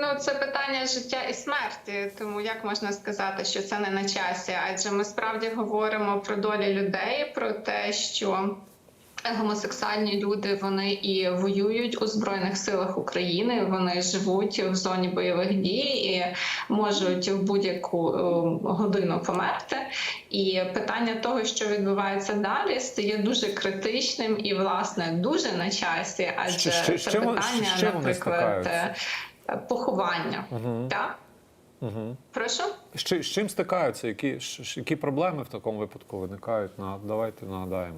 Ну, це питання життя і смерті. Тому як можна сказати, що це не на часі? Адже ми справді говоримо про долі людей, про те, що гомосексуальні люди вони і воюють у збройних силах України. Вони живуть в зоні бойових дій і можуть в будь-яку е, годину померти. І питання того, що відбувається далі, стає дуже критичним і власне дуже на часі, адже з- з це питання, чим наприклад, е, поховання. Угу. Так? Угу. Прошу. З, чи- з чим стикаються? Які, ш- які проблеми в такому випадку виникають? На, давайте нагадаємо.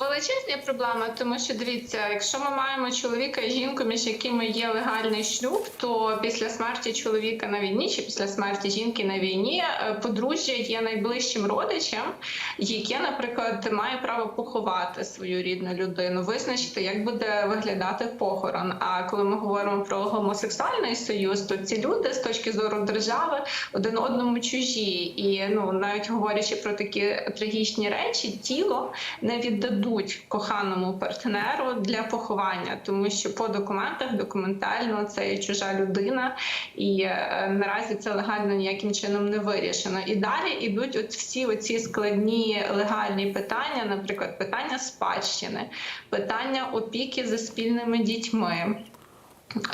Величезні проблеми, тому що дивіться, якщо ми маємо чоловіка і жінку, між якими є легальний шлюб, то після смерті чоловіка на війні чи після смерті жінки на війні е, подружжя є найближчим родичем, яке, наприклад, має право поховати свою рідну людину, визначити, як буде виглядати похорон. А коли ми говоримо про гомосексуальний союз, то ці люди з точки зору держави один одному чужі, і ну навіть говорячи про такі трагічні речі, тіло не віддадуть коханому партнеру для поховання, тому що по документах документально це є чужа людина, і е, наразі це легально ніяким чином не вирішено. І далі йдуть от всі оці складні легальні питання, наприклад, питання спадщини, питання опіки за спільними дітьми.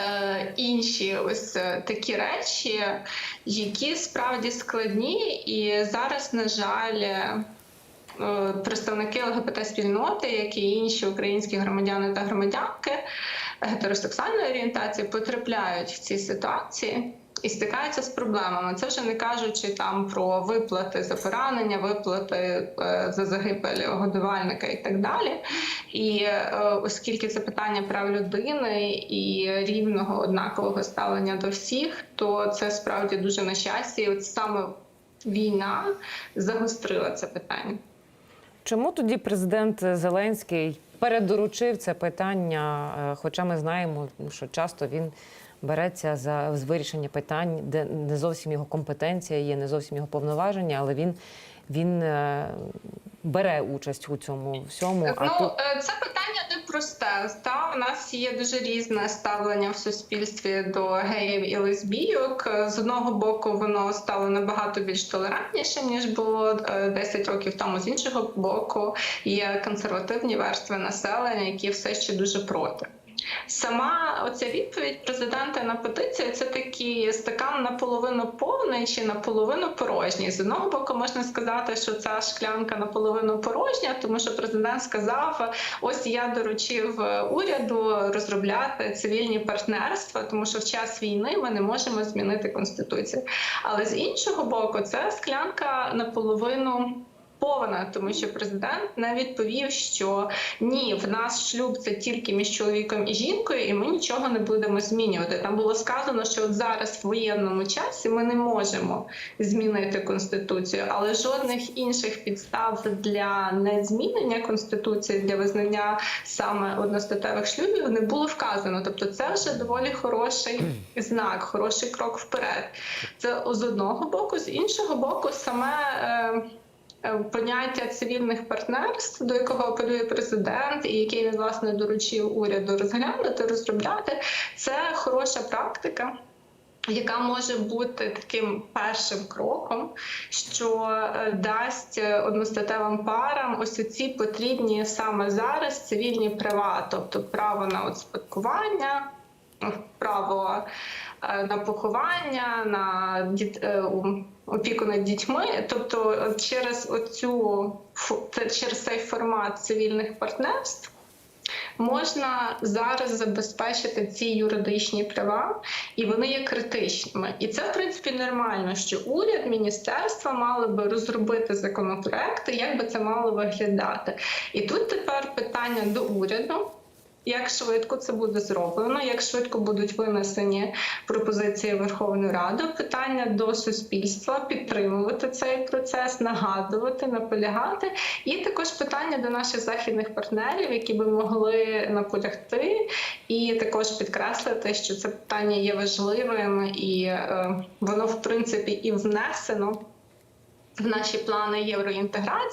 Е, інші ось е, такі речі, які справді складні, і зараз, на жаль, е, представники ЛГБТ спільноти, як і інші українські громадяни та громадянки гетеросексуальної орієнтації, потрапляють в ці ситуації. І стикаються з проблемами. Це вже не кажучи там про виплати за поранення, виплати е, за загибель годувальника і так далі. І е, оскільки це питання прав людини і рівного однакового ставлення до всіх, то це справді дуже на щастя. І от саме війна загострила це питання. Чому тоді президент Зеленський передоручив це питання? е, Хоча ми знаємо, що часто він береться за з вирішення питань, де не зовсім його компетенція є, не зовсім його повноваження, але він, він е, бере участь у цьому всьому. А ну тут е, це питання не просте. Та у нас є дуже різне ставлення в суспільстві до геїв і лесбійок. З одного боку, воно стало набагато більш толерантнішим ніж було е, 10 років тому. З іншого боку, є консервативні верстви населення, які все ще дуже проти. Сама оця відповідь президента на петицію це такий стакан наполовину повний чи наполовину порожній. З одного боку можна сказати, що ця шклянка наполовину порожня, тому що президент сказав: ось я доручив уряду розробляти цивільні партнерства, тому що в час війни ми не можемо змінити конституцію. Але з іншого боку, це склянка наполовину повна, тому що президент не відповів, що ні, в нас шлюб це тільки між чоловіком і жінкою, і ми нічого не будемо змінювати. Там було сказано, що от зараз в воєнному часі ми не можемо змінити конституцію, але жодних інших підстав для незмінення конституції для визнання саме одностатевих шлюбів не було вказано. Тобто, це вже доволі хороший знак, хороший крок вперед. Це з одного боку, з іншого боку, саме. Е, Поняття цивільних партнерств, до якого апелює президент, і який він власне доручив уряду розглянути, розробляти, це хороша практика. Яка може бути таким першим кроком, що дасть одностатевим парам ось ці потрібні саме зараз цивільні права, тобто право на успадкування, право на поховання, на діт... опіку над дітьми. Тобто, через оцю через цей формат цивільних партнерств. Можна зараз забезпечити ці юридичні права, і вони є критичними. І це в принципі нормально, що уряд, міністерства мали би розробити законопроекти, як би це мало виглядати. І тут тепер питання до уряду. Як швидко це буде зроблено, як швидко будуть винесені пропозиції Верховної Ради? Питання до суспільства підтримувати цей процес, нагадувати, наполягати, і також питання до наших західних партнерів, які би могли наполягти, і також підкреслити, що це питання є важливим, і е, воно в принципі і внесено в наші плани євроінтеграції.